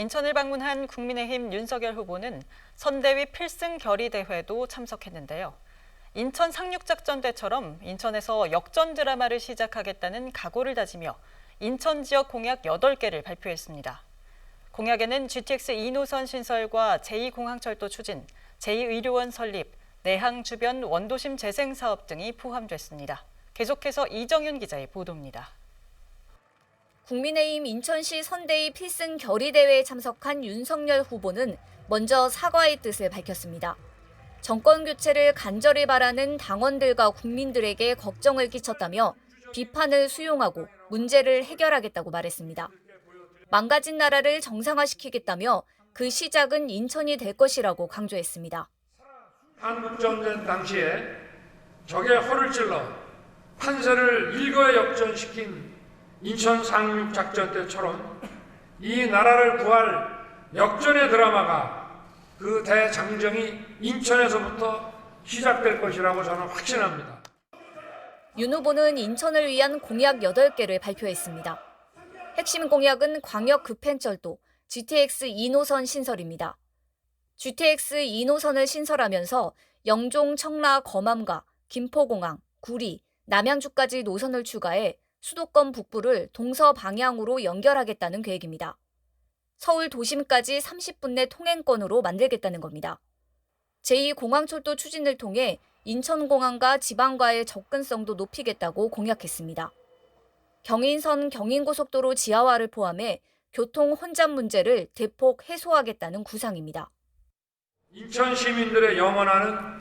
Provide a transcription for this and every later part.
인천을 방문한 국민의힘 윤석열 후보는 선대위 필승 결의 대회도 참석했는데요. 인천 상륙작전 때처럼 인천에서 역전 드라마를 시작하겠다는 각오를 다지며 인천 지역 공약 8개를 발표했습니다. 공약에는 GTX 2노선 신설과 제2공항철도 추진, 제2의료원 설립, 내항 주변 원도심 재생 사업 등이 포함됐습니다. 계속해서 이정윤 기자의 보도입니다. 국민의힘 인천시 선대위 필승 결의대회에 참석한 윤석열 후보는 먼저 사과의 뜻을 밝혔습니다. 정권 교체를 간절히 바라는 당원들과 국민들에게 걱정을 끼쳤다며 비판을 수용하고 문제를 해결하겠다고 말했습니다. 망가진 나라를 정상화시키겠다며 그 시작은 인천이 될 것이라고 강조했습니다. 한국전쟁 당시에 적의 허를 찔러 판세를 일거에 역전시킨 인천 상륙 작전 때처럼 이 나라를 구할 역전의 드라마가 그 대장정이 인천에서부터 시작될 것이라고 저는 확신합니다. 윤 후보는 인천을 위한 공약 8개를 발표했습니다. 핵심 공약은 광역 급행철도 GTX 2노선 신설입니다. GTX 2노선을 신설하면서 영종, 청라, 거맘과 김포공항, 구리, 남양주까지 노선을 추가해 수도권 북부를 동서 방향으로 연결하겠다는 계획입니다. 서울 도심까지 30분 내 통행권으로 만들겠다는 겁니다. 제2공항철도 추진을 통해 인천공항과 지방과의 접근성도 높이겠다고 공약했습니다. 경인선 경인고속도로 지하화를 포함해 교통 혼잡 문제를 대폭 해소하겠다는 구상입니다. 인천 시민들의 영원하는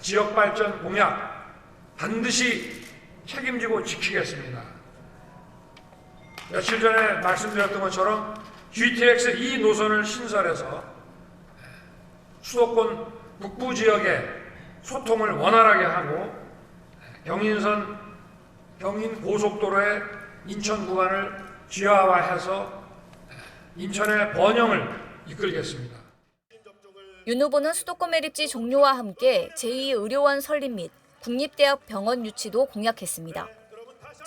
지역 발전 공약 반드시 책임지고 지키겠습니다. 며칠 전에 말씀드렸던 것처럼 GTX 2 노선을 신설해서 수도권 북부 지역의 소통을 원활하게 하고 경인선 경인 고속도로의 인천 구간을 지하화해서 인천의 번영을 이끌겠습니다. 윤 후보는 수도권 매립지 종료와 함께 제2 의료원 설립 및 국립대학 병원 유치도 공약했습니다.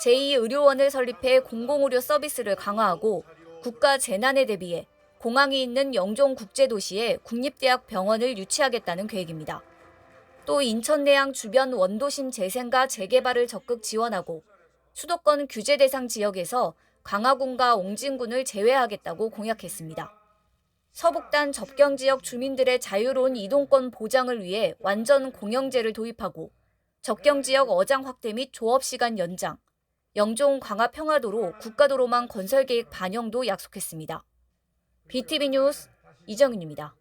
제2의료원을 설립해 공공의료 서비스를 강화하고 국가 재난에 대비해 공항이 있는 영종 국제도시에 국립대학 병원을 유치하겠다는 계획입니다. 또 인천 내항 주변 원도심 재생과 재개발을 적극 지원하고 수도권 규제 대상 지역에서 강화군과 옹진군을 제외하겠다고 공약했습니다. 서북단 접경 지역 주민들의 자유로운 이동권 보장을 위해 완전 공영제를 도입하고 접경 지역 어장 확대 및 조업 시간 연장, 영종 강화 평화도로 국가도로망 건설 계획 반영도 약속했습니다. BTV 뉴스 이정윤입니다.